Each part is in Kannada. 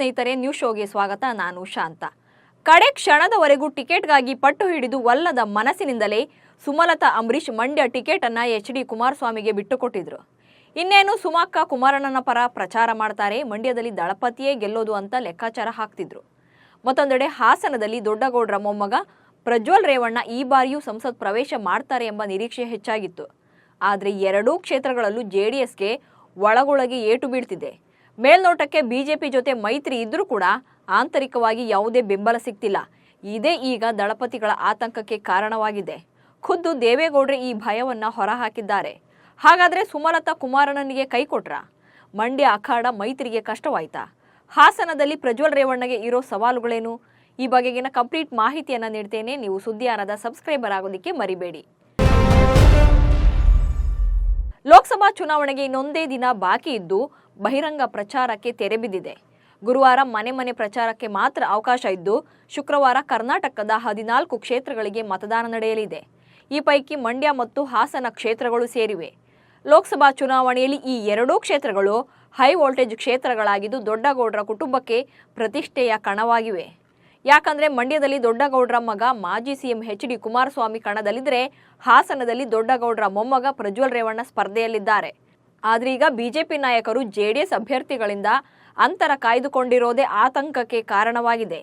ಸ್ನೇಹಿತರೆ, ನ್ಯೂ ಶೋಗೆ ಸ್ವಾಗತ. ನಾನು ಶಾಂತ. ಕಡೆ ಕ್ಷಣದವರೆಗೂ ಟಿಕೆಟ್ಗಾಗಿ ಪಟ್ಟು ಹಿಡಿದು ವಲ್ಲದ ಮನಸ್ಸಿನಿಂದಲೇ ಸುಮಲತಾ, ಅಂಬರೀಷ್ ಮಂಡ್ಯ ಟಿಕೆಟ್ ಅನ್ನ ಎಚ್ ಡಿ ಕುಮಾರಸ್ವಾಮಿಗೆ ಬಿಟ್ಟುಕೊಟ್ಟಿದ್ರು. ಇನ್ನೇನು ಸುಮಕ್ಕ ಕುಮಾರಣ್ಣನ ಪರ ಪ್ರಚಾರ ಮಾಡ್ತಾರೆ, ಮಂಡ್ಯದಲ್ಲಿ ದಳಪತಿಯೇ ಗೆಲ್ಲೋದು ಅಂತ ಲೆಕ್ಕಾಚಾರ ಹಾಕ್ತಿದ್ರು. ಮತ್ತೊಂದೆಡೆ ಹಾಸನದಲ್ಲಿ ದೊಡ್ಡಗೌಡರ ಮೊಮ್ಮಗ ಪ್ರಜ್ವಲ್ ರೇವಣ್ಣ ಈ ಬಾರಿಯೂ ಸಂಸತ್ ಪ್ರವೇಶ ಮಾಡ್ತಾರೆ ಎಂಬ ನಿರೀಕ್ಷೆ ಹೆಚ್ಚಾಗಿತ್ತು. ಆದರೆ ಎರಡೂ ಕ್ಷೇತ್ರಗಳಲ್ಲೂ ಜೆಡಿಎಸ್ಗೆ ಒಳಗೊಳಗೆ ಏಟು ಬೀಳ್ತಿದೆ. ಮೇಲ್ನೋಟಕ್ಕೆ ಬಿಜೆಪಿ ಜೊತೆ ಮೈತ್ರಿ ಇದ್ರೂ ಕೂಡ ಆಂತರಿಕವಾಗಿ ಯಾವುದೇ ಬೆಂಬಲ ಸಿಗ್ತಿಲ್ಲ. ಇದೇ ಈಗ ದಳಪತಿಗಳ ಆತಂಕಕ್ಕೆ ಕಾರಣವಾಗಿದೆ. ಖುದ್ದು ದೇವೇಗೌಡ್ರೆ ಈ ಭಯವನ್ನ ಹೊರಹಾಕಿದ್ದಾರೆ. ಹಾಗಾದ್ರೆ ಸುಮಲತಾ ಕುಮಾರಣ್ಣನಿಗೆ ಕೈ ಕೊಟ್ರ? ಮಂಡ್ಯ ಅಖಾಡ ಮೈತ್ರಿಗೆ ಕಷ್ಟವಾಯ್ತಾ? ಹಾಸನದಲ್ಲಿ ಪ್ರಜ್ವಲ್ ರೇವಣ್ಣಗೆ ಇರೋ ಸವಾಲುಗಳೇನು? ಈ ಬಗೆಗಿನ ಕಂಪ್ಲೀಟ್ ಮಾಹಿತಿಯನ್ನ ನೀಡ್ತೇನೆ. ನೀವು ಸುದ್ದಿಯಾನದ ಸಬ್ಸ್ಕ್ರೈಬರ್ ಆಗೋದಕ್ಕೆ ಮರಿಬೇಡಿ. ಲೋಕಸಭಾ ಚುನಾವಣೆಗೆ ಇನ್ನೊಂದೇ ದಿನ ಬಾಕಿ ಇದ್ದು ಬಹಿರಂಗ ಪ್ರಚಾರಕ್ಕೆ ತೆರೆ ಬಿದ್ದಿದೆ. ಗುರುವಾರ ಮನೆ ಮನೆ ಪ್ರಚಾರಕ್ಕೆ ಮಾತ್ರ ಅವಕಾಶ ಇದ್ದು, ಶುಕ್ರವಾರ ಕರ್ನಾಟಕದ ಹದಿನಾಲ್ಕು ಕ್ಷೇತ್ರಗಳಿಗೆ ಮತದಾನ ನಡೆಯಲಿದೆ. ಈ ಪೈಕಿ ಮಂಡ್ಯ ಮತ್ತು ಹಾಸನ ಕ್ಷೇತ್ರಗಳು ಸೇರಿವೆ. ಲೋಕಸಭಾ ಚುನಾವಣೆಯಲ್ಲಿ ಈ ಎರಡೂ ಕ್ಷೇತ್ರಗಳು ಹೈ ವೋಲ್ಟೇಜ್ ಕ್ಷೇತ್ರಗಳಾಗಿದ್ದು, ದೊಡ್ಡಗೌಡರ ಕುಟುಂಬಕ್ಕೆ ಪ್ರತಿಷ್ಠೆಯ ಕಣವಾಗಿವೆ. ಯಾಕಂದರೆ ಮಂಡ್ಯದಲ್ಲಿ ದೊಡ್ಡಗೌಡರ ಮಗ ಮಾಜಿ ಸಿಎಂ ಎಚ್ ಡಿ ಕುಮಾರಸ್ವಾಮಿ ಕಣದಲ್ಲಿದ್ದರೆ ಹಾಸನದಲ್ಲಿ ದೊಡ್ಡಗೌಡರ ಮೊಮ್ಮಗ ಪ್ರಜ್ವಲ್ ರೇವಣ್ಣ ಸ್ಪರ್ಧೆಯಲ್ಲಿದ್ದಾರೆ. ಆದ್ರೆ ಈಗ ಬಿಜೆಪಿ ನಾಯಕರು ಜೆಡಿಎಸ್ ಅಭ್ಯರ್ಥಿಗಳಿಂದ ಅಂತರ ಕಾಯ್ದುಕೊಂಡಿರೋದೇ ಆತಂಕಕ್ಕೆ ಕಾರಣವಾಗಿದೆ.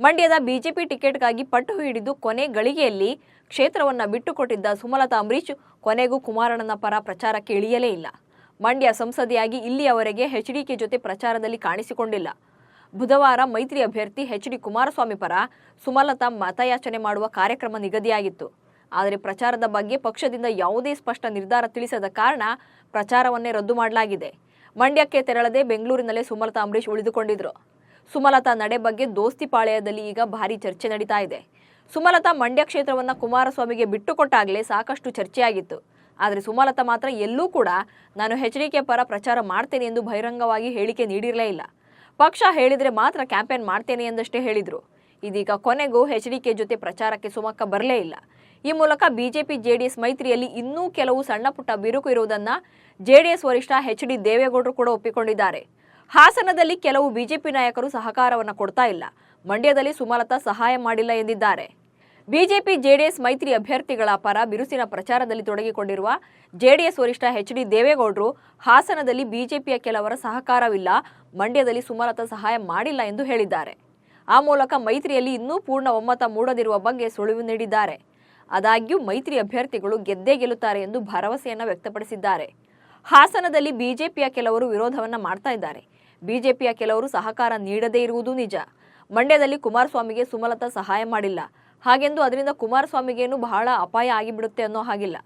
ಮಂಡ್ಯದ ಬಿಜೆಪಿ ಟಿಕೆಟ್ಗಾಗಿ ಪಟ್ಟು ಹಿಡಿದು ಕೊನೆ ಗಳಿಗೆಯಲ್ಲಿ ಕ್ಷೇತ್ರವನ್ನ ಬಿಟ್ಟುಕೊಟ್ಟಿದ್ದ ಸುಮಲತಾ ಅಂಬರೀಶ್ ಕೊನೆಗೂ ಕುಮಾರಣ್ಣನ ಪರ ಪ್ರಚಾರಕ್ಕೆ ಇಳಿಯಲೇ ಇಲ್ಲ. ಮಂಡ್ಯ ಸಂಸದೆಯಾಗಿ ಇಲ್ಲಿಯವರೆಗೆ ಕೆ ಜೊತೆ ಪ್ರಚಾರದಲ್ಲಿ ಕಾಣಿಸಿಕೊಂಡಿಲ್ಲ. ಬುಧವಾರ ಮೈತ್ರಿ ಅಭ್ಯರ್ಥಿ ಎಚ್ ಡಿ ಕುಮಾರಸ್ವಾಮಿ ಪರ ಸುಮಲತಾ ಮತಯಾಚನೆ ಮಾಡುವ ಕಾರ್ಯಕ್ರಮ ನಿಗದಿಯಾಗಿತ್ತು. ಆದರೆ ಪ್ರಚಾರದ ಬಗ್ಗೆ ಪಕ್ಷದಿಂದ ಯಾವುದೇ ಸ್ಪಷ್ಟ ನಿರ್ಧಾರ ತಿಳಿಸದ ಕಾರಣ ಪ್ರಚಾರವನ್ನೇ ರದ್ದು ಮಾಡಲಾಗಿದೆ. ಮಂಡ್ಯಕ್ಕೆ ತೆರಳದೆ ಬೆಂಗಳೂರಿನಲ್ಲೇ ಸುಮಲತಾ ಅಂಬರೀಶ್ ಉಳಿದುಕೊಂಡಿದ್ರು. ಸುಮಲತಾ ನಡೆ ಬಗ್ಗೆ ದೋಸ್ತಿ ಪಾಳ್ಯದಲ್ಲಿ ಈಗ ಭಾರಿ ಚರ್ಚೆ ನಡೀತಾ ಇದೆ. ಸುಮಲತಾ ಮಂಡ್ಯ ಕ್ಷೇತ್ರವನ್ನು ಕುಮಾರಸ್ವಾಮಿಗೆ ಬಿಟ್ಟುಕೊಟ್ಟಾಗಲೇ ಸಾಕಷ್ಟು ಚರ್ಚೆಯಾಗಿತ್ತು. ಆದರೆ ಸುಮಲತಾ ಮಾತ್ರ ಎಲ್ಲೂ ಕೂಡ, ನಾನು ಎಚ್ಡಿಕೆ ಪರ ಪ್ರಚಾರ ಮಾಡ್ತೇನೆ ಎಂದು ಬಹಿರಂಗವಾಗಿ ಹೇಳಿಕೆ ನೀಡಿರಲೇ ಇಲ್ಲ. ಪಕ್ಷ ಹೇಳಿದರೆ ಮಾತ್ರ ಕ್ಯಾಂಪೇನ್ ಮಾಡ್ತೇನೆ ಎಂದಷ್ಟೇ ಹೇಳಿದರು. ಇದೀಗ ಕೊನೆಗೂ ಎಚ್ಡಿಕೆ ಜೊತೆ ಪ್ರಚಾರಕ್ಕೆ ಸುಮಕ್ಕ ಬರಲೇ ಇಲ್ಲ. ಈ ಮೂಲಕ ಬಿಜೆಪಿ, ಜೆಡಿಎಸ್ ಮೈತ್ರಿಯಲ್ಲಿ ಇನ್ನೂ ಕೆಲವು ಸಣ್ಣ ಪುಟ್ಟ ಬಿರುಕು ಇರುವುದನ್ನ ಜೆಡಿಎಸ್ ವರಿಷ್ಠ ಎಚ್ ಡಿ ದೇವೇಗೌಡರು ಕೂಡ ಒಪ್ಪಿಕೊಂಡಿದ್ದಾರೆ. ಹಾಸನದಲ್ಲಿ ಕೆಲವು ಬಿಜೆಪಿ ನಾಯಕರು ಸಹಕಾರವನ್ನ ಕೊಡ್ತಾ ಇಲ್ಲ. ಮಂಡ್ಯದಲ್ಲಿ ಸುಮಲತಾ ಸಹಾಯ ಮಾಡಿಲ್ಲ ಎಂದಿದ್ದಾರೆ. ಬಿಜೆಪಿ, ಜೆಡಿಎಸ್ ಮೈತ್ರಿ ಅಭ್ಯರ್ಥಿಗಳ ಪರ ಬಿರುಸಿನ ಪ್ರಚಾರದಲ್ಲಿ ತೊಡಗಿಕೊಂಡಿರುವ ಜೆಡಿಎಸ್ ವರಿಷ್ಠ ಎಚ್ ಡಿ ದೇವೇಗೌಡರು ಹಾಸನದಲ್ಲಿ ಬಿಜೆಪಿಯ ಕೆಲವರ ಸಹಕಾರವಿಲ್ಲ, ಮಂಡ್ಯದಲ್ಲಿ ಸುಮಲತಾ ಸಹಾಯ ಮಾಡಿಲ್ಲ ಎಂದು ಹೇಳಿದ್ದಾರೆ. ಆ ಮೂಲಕ ಮೈತ್ರಿಯಲ್ಲಿ ಇನ್ನೂ ಪೂರ್ಣ ಒಮ್ಮತ ಮೂಡದಿರುವ ಬಗ್ಗೆ ಸುಳಿವು ನೀಡಿದ್ದಾರೆ. ಆದಾಗ್ಯೂ ಮೈತ್ರಿ ಅಭ್ಯರ್ಥಿಗಳು ಗೆದ್ದೇ ಗೆಲ್ಲುತ್ತಾರೆ ಎಂದು ಭರವಸೆಯನ್ನು ವ್ಯಕ್ತಪಡಿಸಿದ್ದಾರೆ. ಹಾಸನದಲ್ಲಿ ಬಿಜೆಪಿಯ ಕೆಲವರು ವಿರೋಧವನ್ನ ಮಾಡ್ತಾ ಇದ್ದಾರೆ. ಬಿಜೆಪಿಯ ಕೆಲವರು ಸಹಕಾರ ನೀಡದೇ ಇರುವುದು ನಿಜ. ಮಂಡ್ಯದಲ್ಲಿ ಕುಮಾರಸ್ವಾಮಿಗೆ ಸುಮಲತಾ ಸಹಾಯ ಮಾಡಿಲ್ಲ. ಹಾಗೆಂದು ಅದರಿಂದ ಕುಮಾರಸ್ವಾಮಿಗೇನು ಬಹಳ ಅಪಾಯ ಆಗಿಬಿಡುತ್ತೆ ಅನ್ನೋ ಹಾಗಿಲ್ಲ.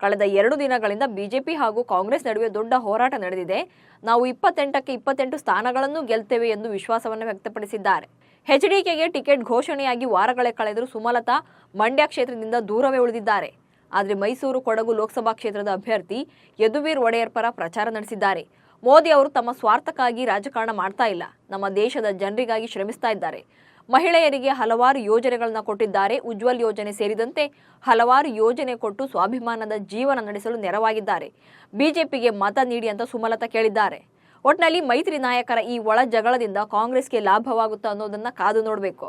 ಕಳೆದ ಎರಡು ದಿನಗಳಿಂದ ಬಿಜೆಪಿ ಹಾಗೂ ಕಾಂಗ್ರೆಸ್ ನಡುವೆ ದೊಡ್ಡ ಹೋರಾಟ ನಡೆದಿದೆ. ನಾವು ಇಪ್ಪತ್ತೆಂಟಕ್ಕೆ ಇಪ್ಪತ್ತೆಂಟು ಸ್ಥಾನಗಳನ್ನು ಗೆಲ್ತೇವೆ ಎಂದು ವಿಶ್ವಾಸವನ್ನು ವ್ಯಕ್ತಪಡಿಸಿದ್ದಾರೆ. ಎಚ್ಡಿಕೆಗೆ ಟಿಕೆಟ್ ಘೋಷಣೆಯಾಗಿ ವಾರಗಳೇ ಕಳೆದರೂ ಸುಮಲತಾ ಮಂಡ್ಯ ಕ್ಷೇತ್ರದಿಂದ ದೂರವೇ ಉಳಿದಿದ್ದಾರೆ. ಆದರೆ ಮೈಸೂರು ಕೊಡಗು ಲೋಕಸಭಾ ಕ್ಷೇತ್ರದ ಅಭ್ಯರ್ಥಿ ಯದುವೀರ್ ಒಡೆಯರ್ ಪರ ಪ್ರಚಾರ ನಡೆಸಿದ್ದಾರೆ. ಮೋದಿ ಅವರು ತಮ್ಮ ಸ್ವಾರ್ಥಕ್ಕಾಗಿ ರಾಜಕಾರಣ ಮಾಡ್ತಾ ಇಲ್ಲ. ನಮ್ಮ ದೇಶದ ಜನರಿಗಾಗಿ ಶ್ರಮಿಸ್ತಾ ಇದ್ದಾರೆ. ಮಹಿಳೆಯರಿಗೆ ಹಲವಾರು ಯೋಜನೆಗಳನ್ನು ಕೊಟ್ಟಿದ್ದಾರೆ. ಉಜ್ವಲ್ ಯೋಜನೆ ಸೇರಿದಂತೆ ಹಲವಾರು ಯೋಜನೆ ಕೊಟ್ಟು ಸ್ವಾಭಿಮಾನದ ಜೀವನ ನಡೆಸಲು ನೆರವಾಗಿದ್ದಾರೆ. ಬಿಜೆಪಿಗೆ ಮತ ನೀಡಿ ಅಂತ ಸುಮಲತಾ ಕೇಳಿದ್ದಾರೆ. ಒಟ್ನಲ್ಲಿ ಮೈತ್ರಿ ನಾಯಕರ ಈ ಒಳ ಜಗಳದಿಂದ ಕಾಂಗ್ರೆಸ್ಗೆ ಲಾಭವಾಗುತ್ತಾ ಅನ್ನೋದನ್ನ ಕಾದು ನೋಡಬೇಕು.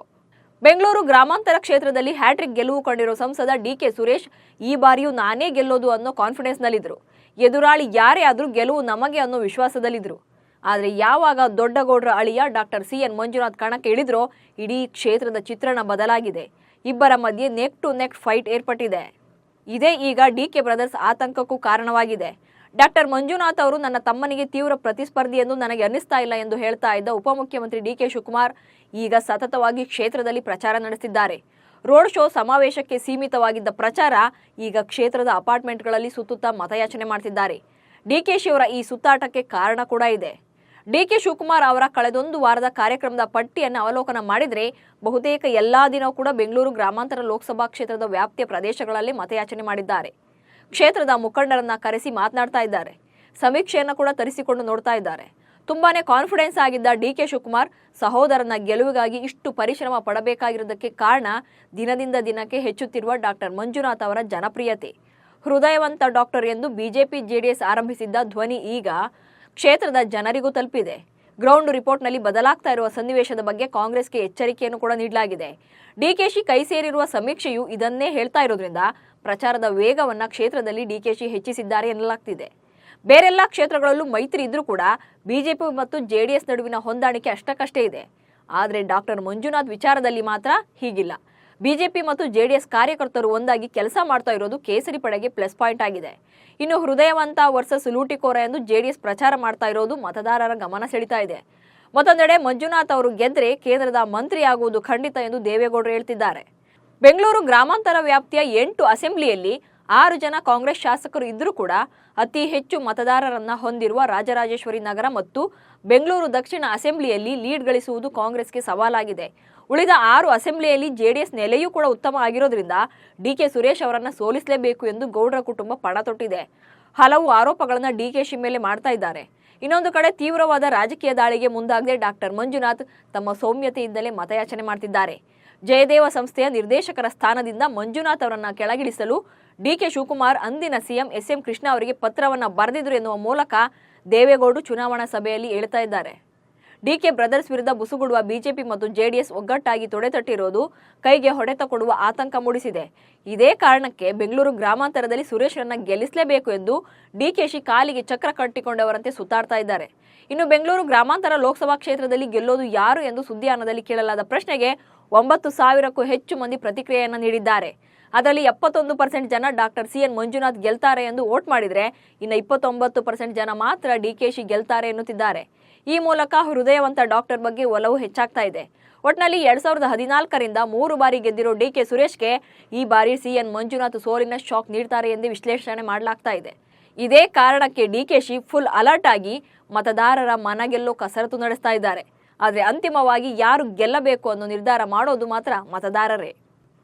ಬೆಂಗಳೂರು ಗ್ರಾಮಾಂತರ ಕ್ಷೇತ್ರದಲ್ಲಿ ಹ್ಯಾಟ್ರಿಕ್ ಗೆಲುವು ಕಂಡಿರೋ ಸಂಸದ ಡಿ ಕೆ ಸುರೇಶ್, ಈ ಬಾರಿಯೂ ನಾನೇ ಗೆಲ್ಲೋದು ಅನ್ನೋ ಕಾನ್ಫಿಡೆನ್ಸ್ನಲ್ಲಿದ್ದರು ಎದುರಾಳಿ ಯಾರೇ ಆದರೂ ಗೆಲುವು ನಮಗೆ ಅನ್ನೋ ವಿಶ್ವಾಸದಲ್ಲಿದ್ರು. ಆದರೆ ಯಾವಾಗ ದೊಡ್ಡಗೌಡರ ಅಳಿಯ ಡಾಕ್ಟರ್ ಸಿ ಎನ್ ಮಂಜುನಾಥ್ ಕಣಕ್ಕೆ ಇಳಿದ್ರೋ, ಇಡೀ ಕ್ಷೇತ್ರದ ಚಿತ್ರಣ ಬದಲಾಗಿದೆ. ಇಬ್ಬರ ಮಧ್ಯೆ ನೆಕ್ ಟು ನೆಕ್ ಫೈಟ್ ಏರ್ಪಟ್ಟಿದೆ. ಇದೇ ಈಗ ಡಿ ಕೆ ಬ್ರದರ್ಸ್ ಆತಂಕಕ್ಕೂ ಕಾರಣವಾಗಿದೆ. ಡಾಕ್ಟರ್ ಮಂಜುನಾಥ್ ಅವರು ನನ್ನ ತಮ್ಮನಿಗೆ ತೀವ್ರ ಪ್ರತಿಸ್ಪರ್ಧಿ ಎಂದು ನನಗೆ ಅನ್ನಿಸ್ತಾ ಇಲ್ಲ ಎಂದು ಹೇಳ್ತಾ ಇದ್ದ ಉಪಮುಖ್ಯಮಂತ್ರಿ ಡಿಕೆ ಶಿವಕುಮಾರ್ ಈಗ ಸತತವಾಗಿ ಕ್ಷೇತ್ರದಲ್ಲಿ ಪ್ರಚಾರ ನಡೆಸಿದ್ದಾರೆ ರೋಡ್ ಶೋ ಸಮಾವೇಶಕ್ಕೆ ಸೀಮಿತವಾಗಿದ್ದ ಪ್ರಚಾರ ಈಗ ಕ್ಷೇತ್ರದ ಅಪಾರ್ಟ್ಮೆಂಟ್ಗಳಲ್ಲಿ ಸುತ್ತುತ್ತಾ ಮತಯಾಚನೆ ಮಾಡ್ತಿದ್ದಾರೆ. ಡಿಕೆಶಿ ಅವರ ಈ ಸುತ್ತಾಟಕ್ಕೆ ಕಾರಣ ಕೂಡ ಇದೆ. ಡಿಕೆ ಶಿವಕುಮಾರ್ ಅವರ ಕಳೆದೊಂದು ವಾರದ ಕಾರ್ಯಕ್ರಮದ ಪಟ್ಟಿಯನ್ನು ಅವಲೋಕನ ಮಾಡಿದರೆ ಬಹುತೇಕ ಎಲ್ಲಾ ದಿನ ಕೂಡ ಬೆಂಗಳೂರು ಗ್ರಾಮಾಂತರ ಲೋಕಸಭಾ ಕ್ಷೇತ್ರದ ವ್ಯಾಪ್ತಿಯ ಪ್ರದೇಶಗಳಲ್ಲಿ ಮತಯಾಚನೆ ಮಾಡಿದ್ದಾರೆ. ಕ್ಷೇತ್ರದ ಮುಖಂಡರನ್ನ ಕರೆಸಿ ಮಾತನಾಡ್ತಾ ಇದ್ದಾರೆ. ಸಮೀಕ್ಷೆಯನ್ನು ಕೂಡ ತರಿಸಿಕೊಂಡು ನೋಡ್ತಾ ಇದ್ದಾರೆ. ತುಂಬಾನೇ ಕಾನ್ಫಿಡೆನ್ಸ್ ಆಗಿದ್ದ ಡಿ ಕೆ ಶಿವಕುಮಾರ್ ಸಹೋದರನ ಗೆಲುವಿಗಾಗಿ ಇಷ್ಟು ಪರಿಶ್ರಮ ಪಡಬೇಕಾಗಿರೋದಕ್ಕೆ ಕಾರಣ ದಿನದಿಂದ ದಿನಕ್ಕೆ ಹೆಚ್ಚುತ್ತಿರುವ ಡಾಕ್ಟರ್ ಮಂಜುನಾಥ್ ಅವರ ಜನಪ್ರಿಯತೆ. ಹೃದಯವಂತ ಡಾಕ್ಟರ್ ಎಂದು ಬಿಜೆಪಿ ಜೆಡಿಎಸ್ ಆರಂಭಿಸಿದ್ದ ಧ್ವನಿ ಈಗ ಕ್ಷೇತ್ರದ ಜನರಿಗೂ ತಲುಪಿದೆ. ಗ್ರೌಂಡ್ ರಿಪೋರ್ಟ್ನಲ್ಲಿ ಬದಲಾಗ್ತಾ ಇರುವ ಸನ್ನಿವೇಶದ ಬಗ್ಗೆ ಕಾಂಗ್ರೆಸ್ಗೆ ಎಚ್ಚರಿಕೆಯನ್ನು ಕೂಡ ನೀಡಲಾಗಿದೆ. ಡಿಕೆಶಿ ಕೈ ಸೇರಿರುವ ಸಮೀಕ್ಷೆಯು ಇದನ್ನೇ ಹೇಳ್ತಾ ಇರೋದ್ರಿಂದ ಪ್ರಚಾರದ ವೇಗವನ್ನ ಕ್ಷೇತ್ರದಲ್ಲಿ ಡಿಕೆಶಿ ಹೆಚ್ಚಿಸಿದ್ದಾರೆ ಎನ್ನಲಾಗ್ತಿದೆ. ಬೇರೆಲ್ಲ ಕ್ಷೇತ್ರಗಳಲ್ಲೂ ಮೈತ್ರಿ ಇದ್ರೂ ಕೂಡ ಬಿಜೆಪಿ ಮತ್ತು ಜೆಡಿಎಸ್ ನಡುವಿನ ಹೊಂದಾಣಿಕೆ ಅಷ್ಟಕ್ಕಷ್ಟೇ ಇದೆ. ಆದರೆ ಡಾಕ್ಟರ್ ಮಂಜುನಾಥ್ ವಿಚಾರದಲ್ಲಿ ಮಾತ್ರ ಹೀಗಿಲ್ಲ. ಬಿಜೆಪಿ ಮತ್ತು ಜೆಡಿಎಸ್ ಕಾರ್ಯಕರ್ತರು ಒಂದಾಗಿ ಕೆಲಸ ಮಾಡ್ತಾ ಇರೋದು ಕೇಸರಿ ಪಡೆಗೆ ಪ್ಲಸ್ ಪಾಯಿಂಟ್ ಆಗಿದೆ. ಇನ್ನು ಹೃದಯವಂತ ವರ್ಸಸ್ ಲೂಟಿಕೋರ ಎಂದು ಜೆಡಿಎಸ್ ಪ್ರಚಾರ ಮಾಡ್ತಾ ಇರೋದು ಮತದಾರರ ಗಮನ ಸೆಳಿತಾ ಇದೆ. ಮತ್ತೊಂದೆಡೆ ಮಂಜುನಾಥ್ ಅವರು ಗೆದ್ರೆ ಕೇಂದ್ರದ ಮಂತ್ರಿಯಾಗುವುದು ಖಂಡಿತ ಎಂದು ದೇವೇಗೌಡರು ಹೇಳ್ತಿದ್ದಾರೆ. ಬೆಂಗಳೂರು ಗ್ರಾಮಾಂತರ ವ್ಯಾಪ್ತಿಯ ಎಂಟು ಅಸೆಂಬ್ಲಿಯಲ್ಲಿ ಆರು ಜನ ಕಾಂಗ್ರೆಸ್ ಶಾಸಕರು ಇದ್ದರೂ ಕೂಡ ಅತಿ ಹೆಚ್ಚು ಮತದಾರರನ್ನ ಹೊಂದಿರುವ ರಾಜರಾಜೇಶ್ವರಿ ನಗರ ಮತ್ತು ಬೆಂಗಳೂರು ದಕ್ಷಿಣ ಅಸೆಂಬ್ಲಿಯಲ್ಲಿ ಲೀಡ್ ಗಳಿಸುವುದು ಕಾಂಗ್ರೆಸ್ಗೆ ಸವಾಲಾಗಿದೆ. ಉಳಿದ ಆರು ಅಸೆಂಬ್ಲಿಯಲ್ಲಿ ಜೆಡಿಎಸ್ ನೆಲೆಯೂ ಕೂಡ ಉತ್ತಮ ಆಗಿರೋದ್ರಿಂದ ಡಿಕೆ ಸುರೇಶ್ ಅವರನ್ನ ಸೋಲಿಸಲೇಬೇಕು ಎಂದು ಗೌಡರ ಕುಟುಂಬ ಪಣ ತೊಟ್ಟಿದೆ. ಹಲವು ಆರೋಪಗಳನ್ನು ಡಿಕೆಶಿ ಮೇಲೆ ಮಾಡ್ತಾ ಇದ್ದಾರೆ. ಇನ್ನೊಂದು ಕಡೆ ತೀವ್ರವಾದ ರಾಜಕೀಯ ದಾಳಿಗೆ ಮುಂದಾಗದೆ ಡಾಕ್ಟರ್ ಮಂಜುನಾಥ್ ತಮ್ಮ ಸೌಮ್ಯತೆಯಿಂದಲೇ ಮತಯಾಚನೆ ಮಾಡ್ತಿದ್ದಾರೆ. ಜಯದೇವ ಸಂಸ್ಥೆಯ ನಿರ್ದೇಶಕರ ಸ್ಥಾನದಿಂದ ಮಂಜುನಾಥ್ ಅವರನ್ನ ಕೆಳಗಿಳಿಸಲು ಡಿಕೆ ಶಿವಕುಮಾರ್ ಅಂದಿನ ಸಿಎಂ ಎಸ್ ಎಂ ಕೃಷ್ಣ ಅವರಿಗೆ ಪತ್ರವನ್ನು ಬರೆದಿದ್ರು ಎನ್ನುವ ಮೂಲಕ ದೇವೇಗೌಡರು ಚುನಾವಣಾ ಸಭೆಯಲ್ಲಿ ಹೇಳ್ತಾ ಇದ್ದಾರೆ. ಡಿಕೆ ಬ್ರದರ್ಸ್ ವಿರುದ್ಧ ಬುಸುಗುಡುವ ಬಿಜೆಪಿ ಮತ್ತು ಜೆಡಿಎಸ್ ಒಗ್ಗಟ್ಟಾಗಿ ತೊಡೆತಟ್ಟಿರೋದು ಕೈಗೆ ಹೊಡೆತ ಕೊಡುವ ಆತಂಕ ಮೂಡಿಸಿದೆ. ಇದೇ ಕಾರಣಕ್ಕೆ ಬೆಂಗಳೂರು ಗ್ರಾಮಾಂತರದಲ್ಲಿ ಸುರೇಶ್ರನ್ನ ಗೆಲ್ಲಿಸಲೇಬೇಕು ಎಂದು ಡಿಕೆಶಿ ಕಾಲಿಗೆ ಚಕ್ರ ಕಟ್ಟಿಕೊಂಡವರಂತೆ ಸುತ್ತಾಡ್ತಾ ಇದ್ದಾರೆ. ಇನ್ನು ಬೆಂಗಳೂರು ಗ್ರಾಮಾಂತರ ಲೋಕಸಭಾ ಕ್ಷೇತ್ರದಲ್ಲಿ ಗೆಲ್ಲೋದು ಯಾರು ಎಂದು ಸುದ್ದಿಯಾನದಲ್ಲಿ ಕೇಳಲಾದ ಪ್ರಶ್ನೆಗೆ ಒಂಬತ್ತು ಸಾವಿರಕ್ಕೂ ಹೆಚ್ಚು ಮಂದಿ ಪ್ರತಿಕ್ರಿಯೆಯನ್ನು ನೀಡಿದ್ದಾರೆ. ಅದರಲ್ಲಿ ಎಪ್ಪತ್ತೊಂದು ಪರ್ಸೆಂಟ್ ಜನ ಡಾಕ್ಟರ್ ಸಿ ಎನ್ ಮಂಜುನಾಥ್ ಗೆಲ್ತಾರೆ ಎಂದು ವೋಟ್ ಮಾಡಿದರೆ ಇನ್ನು ಇಪ್ಪತ್ತೊಂಬತ್ತು ಪರ್ಸೆಂಟ್ ಜನ ಮಾತ್ರ ಡಿ ಕೆ ಶಿ ಗೆಲ್ತಾರೆ ಎನ್ನುತ್ತಿದ್ದಾರೆ. ಈ ಮೂಲಕ ಹೃದಯವಂತ ಡಾಕ್ಟರ್ ಬಗ್ಗೆ ಒಲವು ಹೆಚ್ಚಾಗ್ತಾ ಇದೆ. ಒಟ್ನಲ್ಲಿ ಎರಡ್ ಸಾವಿರದ ಹದಿನಾಲ್ಕರಿಂದ ಮೂರು ಬಾರಿ ಗೆದ್ದಿರೋ ಡಿ ಕೆ ಸುರೇಶ್ಗೆ ಈ ಬಾರಿ ಸಿ ಎನ್ ಮಂಜುನಾಥ್ ಸೋಲಿನ ಶಾಕ್ ನೀಡ್ತಾರೆ ಎಂದು ವಿಶ್ಲೇಷಣೆ ಮಾಡಲಾಗ್ತಾ ಇದೆ. ಇದೇ ಕಾರಣಕ್ಕೆ D K Shi full alert ಆಗಿ ಮತದಾರರ ಮನಗೆಲ್ಲೋ ಕಸರತ್ತು ನಡೆಸ್ತಾ ಇದ್ದಾರೆ. ಆದರೆ ಅಂತಿಮವಾಗಿ ಯಾರು ಗೆಲ್ಲಬೇಕು ಅನ್ನೋ ನಿರ್ಧಾರ ಮಾಡೋದು ಮಾತ್ರ ಮತದಾರರೇ.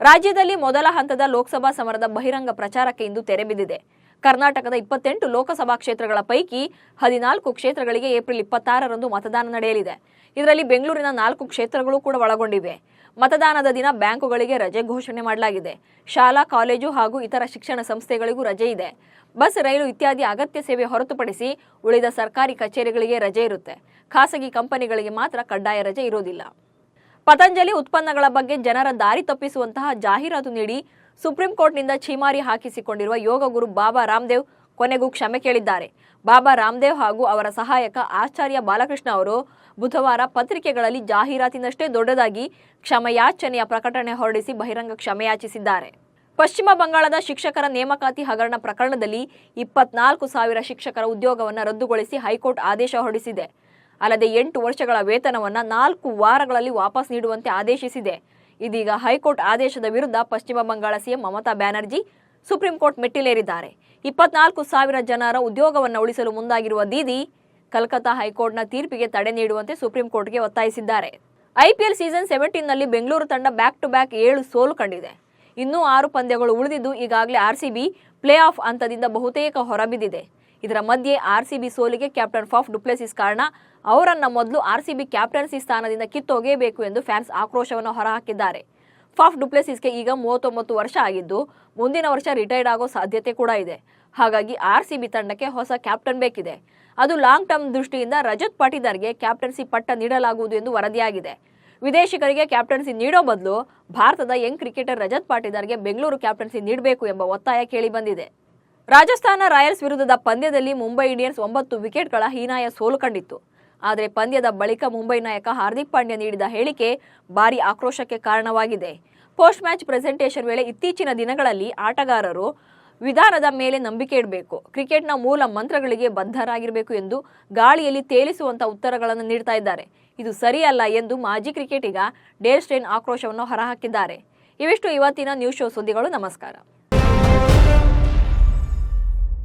ರಾಜ್ಯದಲ್ಲಿ ಮೊದಲ ಹಂತದ ಲೋಕಸಭಾ ಸಮರದ ಬಹಿರಂಗ ಪ್ರಚಾರಕ್ಕೆ ಇಂದು ತೆರೆ ಬಿದ್ದಿದೆ. ಕರ್ನಾಟಕದ ಇಪ್ಪತ್ತೆಂಟು ಲೋಕಸಭಾ ಕ್ಷೇತ್ರಗಳ ಪೈಕಿ ಹದಿನಾಲ್ಕು ಕ್ಷೇತ್ರಗಳಿಗೆ ಏಪ್ರಿಲ್ ಇಪ್ಪತ್ತಾರರಂದು ಮತದಾನ ನಡೆಯಲಿದೆ. ಇದರಲ್ಲಿ ಬೆಂಗಳೂರಿನ ನಾಲ್ಕು ಕ್ಷೇತ್ರಗಳು ಕೂಡ ಒಳಗೊಂಡಿವೆ. ಮತದಾನದ ದಿನ ಬ್ಯಾಂಕುಗಳಿಗೆ ರಜೆ ಘೋಷಣೆ ಮಾಡಲಾಗಿದೆ. ಶಾಲಾ, ಕಾಲೇಜು ಹಾಗೂ ಇತರ ಶಿಕ್ಷಣ ಸಂಸ್ಥೆಗಳಿಗೂ ರಜೆ ಇದೆ. ಬಸ್, ರೈಲು ಇತ್ಯಾದಿ ಅಗತ್ಯ ಸೇವೆ ಹೊರತುಪಡಿಸಿ ಉಳಿದ ಸರ್ಕಾರಿ ಕಚೇರಿಗಳಿಗೆ ರಜೆ ಇರುತ್ತೆ. ಖಾಸಗಿ ಕಂಪನಿಗಳಿಗೆ ಮಾತ್ರ ಕಡ್ಡಾಯ ರಜೆ ಇರೋದಿಲ್ಲ. ಪತಂಜಲಿ ಉತ್ಪನ್ನಗಳ ಬಗ್ಗೆ ಜನರ ದಾರಿ ತಪ್ಪಿಸುವಂತಹ ಜಾಹೀರಾತು ನೀಡಿ ಸುಪ್ರೀಂ ಕೋರ್ಟ್ನಿಂದ ಛೀಮಾರಿ ಹಾಕಿಸಿಕೊಂಡಿರುವ ಯೋಗ ಗುರು ಬಾಬಾ ರಾಮದೇವ್ ಕೊನೆಗೂ ಕ್ಷಮೆ ಕೇಳಿದ್ದಾರೆ. ಬಾಬಾ ರಾಮದೇವ್ ಹಾಗೂ ಅವರ ಸಹಾಯಕ ಆಚಾರ್ಯ ಬಾಲಕೃಷ್ಣ ಅವರು ಬುಧವಾರ ಪತ್ರಿಕೆಗಳಲ್ಲಿ ಜಾಹೀರಾತಿನಷ್ಟೇ ದೊಡ್ಡದಾಗಿ ಕ್ಷಮೆಯಾಚನೆಯ ಪ್ರಕಟಣೆ ಹೊರಡಿಸಿ ಬಹಿರಂಗ ಕ್ಷಮೆಯಾಚಿಸಿದ್ದಾರೆ. ಪಶ್ಚಿಮ ಬಂಗಾಳದ ಶಿಕ್ಷಕರ ನೇಮಕಾತಿ ಹಗರಣ ಪ್ರಕರಣದಲ್ಲಿ ಇಪ್ಪತ್ನಾಲ್ಕು ಸಾವಿರ ಶಿಕ್ಷಕರ ಉದ್ಯೋಗವನ್ನು ರದ್ದುಗೊಳಿಸಿ ಹೈಕೋರ್ಟ್ ಆದೇಶ ಹೊರಡಿಸಿದೆ. ಅಲ್ಲದೆ ಎಂಟು ವರ್ಷಗಳ ವೇತನವನ್ನು ನಾಲ್ಕು ವಾರಗಳಲ್ಲಿ ವಾಪಸ್ ನೀಡುವಂತೆ ಆದೇಶಿಸಿದೆ. ಇದೀಗ ಹೈಕೋರ್ಟ್ ಆದೇಶದ ವಿರುದ್ಧ ಪಶ್ಚಿಮ Bengal CM Mamata Banerjee supreme court ಮೆಟ್ಟಿಲೇರಿದ್ದಾರೆ. ಇಪ್ಪತ್ನಾಲ್ಕು ಸಾವಿರ ಜನರ ಉದ್ಯೋಗವನ್ನು ಉಳಿಸಲು ಮುಂದಾಗಿರುವ ದೀದಿ ಕಲ್ಕತ್ತಾ ಹೈಕೋರ್ಟ್ನ ತೀರ್ಪಿಗೆ ತಡೆ ನೀಡುವಂತೆ ಸುಪ್ರೀಂ ಕೋರ್ಟ್ಗೆ ಒತ್ತಾಯಿಸಿದ್ದಾರೆ. ಐಪಿಎಲ್ ಸೀಸನ್ ಸೆವೆಂಟೀನ್ನಲ್ಲಿ ಬೆಂಗಳೂರು ತಂಡ ಬ್ಯಾಕ್ ಟು ಬ್ಯಾಕ್ ಏಳು ಸೋಲು ಕಂಡಿದೆ. ಇನ್ನೂ ಆರು ಪಂದ್ಯಗಳು ಉಳಿದಿದ್ದು ಈಗಾಗಲೇ ಆರ್ಸಿಬಿ ಪ್ಲೇ ಆಫ್ ಹಂತದಿಂದ ಬಹುತೇಕ ಹೊರಬಿದ್ದಿದೆ. ಇದರ ಮಧ್ಯೆ ಆರ್ಸಿಬಿ ಸೋಲಿಗೆ ಕ್ಯಾಪ್ಟನ್ ಫಾಫ್ ಡುಪ್ಲೆಸಿಸ್ ಕಾರಣ ಅವರನ್ನ ಮೊದಲು ಆರ್ ಸಿ ಬಿ ಕ್ಯಾಪ್ಟನ್ಸಿ ಸ್ಥಾನದಿಂದ ಕಿತ್ತೊಗೆಯಬೇಕು ಎಂದು ಫ್ಯಾನ್ಸ್ ಆಕ್ರೋಶವನ್ನು ಹೊರಹಾಕಿದ್ದಾರೆ. ಫಾಫ್ ಡುಪ್ಲೆಸಿಸ್ಗೆ ಈಗ ಮೂವತ್ತೊಂಬತ್ತು ವರ್ಷ ಆಗಿದ್ದು, ಮುಂದಿನ ವರ್ಷ ರಿಟೈರ್ಡ್ ಆಗೋ ಸಾಧ್ಯತೆ ಕೂಡ ಇದೆ. ಹಾಗಾಗಿ ಆರ್ಸಿಬಿ ತಂಡಕ್ಕೆ ಹೊಸ ಕ್ಯಾಪ್ಟನ್ ಬೇಕಿದೆ. ಅದು ಲಾಂಗ್ ಟರ್ಮ್ ದೃಷ್ಟಿಯಿಂದ ರಜತ್ ಪಾಟೀದಾರ್ಗೆ ಕ್ಯಾಪ್ಟನ್ಸಿ ಪಟ್ಟ ನೀಡಲಾಗುವುದು ಎಂದು ವರದಿಯಾಗಿದೆ. ವಿದೇಶಿಗರಿಗೆ ಕ್ಯಾಪ್ಟನ್ಸಿ ನೀಡೋ ಬದಲು ಭಾರತದ ಯಂಗ್ ಕ್ರಿಕೆಟರ್ ರಜತ್ ಪಾಟೀದಾರ್ಗೆ ಬೆಂಗಳೂರು ಕ್ಯಾಪ್ಟನ್ಸಿ ನೀಡಬೇಕು ಎಂಬ ಒತ್ತಾಯ ಕೇಳಿಬಂದಿದೆ ರಾಜಸ್ಥಾನ ರಾಯಲ್ಸ್ ವಿರುದ್ಧದ ಪಂದ್ಯದಲ್ಲಿ ಮುಂಬೈ ಇಂಡಿಯನ್ಸ್ ಒಂಬತ್ತು ವಿಕೆಟ್ಗಳ ಹೀನಾಯ ಸೋಲು ಕಂಡಿತ್ತು. ಆದರೆ ಪಂದ್ಯದ ಬಳಿಕ ಮುಂಬೈ ನಾಯಕ ಹಾರ್ದಿಕ್ ಪಾಂಡ್ಯ ನೀಡಿದ ಹೇಳಿಕೆ ಭಾರಿ ಆಕ್ರೋಶಕ್ಕೆ ಕಾರಣವಾಗಿದೆ. ಪೋಸ್ಟ್ ಮ್ಯಾಚ್ ಪ್ರೆಸೆಂಟೇಷನ್ ವೇಳೆ ಇತ್ತೀಚಿನ ದಿನಗಳಲ್ಲಿ ಆಟಗಾರರು ವಿಧಾನದ ಮೇಲೆ ನಂಬಿಕೆ ಇಡಬೇಕು. ಕ್ರಿಕೆಟ್ನ ಮೂಲ ಮಂತ್ರಗಳಿಗೆ ಬದ್ಧರಾಗಿರಬೇಕು ಎಂದು ಗಾಳಿಯಲ್ಲಿ ತೇಲಿಸುವಂತ ಉತ್ತರಗಳನ್ನು ನೀಡ್ತಾ ಇದ್ದಾರೆ. ಇದು ಸರಿಯಲ್ಲ ಎಂದು ಮಾಜಿ ಕ್ರಿಕೆಟಿಗ ಡೇಲ್ ಸ್ಟೇನ್ ಆಕ್ರೋಶವನ್ನು ಹೊರಹಾಕಿದ್ದಾರೆ. ಇವಿಷ್ಟು ಇವತ್ತಿನ ನ್ಯೂಸ್ ಶೋ ಸುದ್ದಿಗಳು. ನಮಸ್ಕಾರ.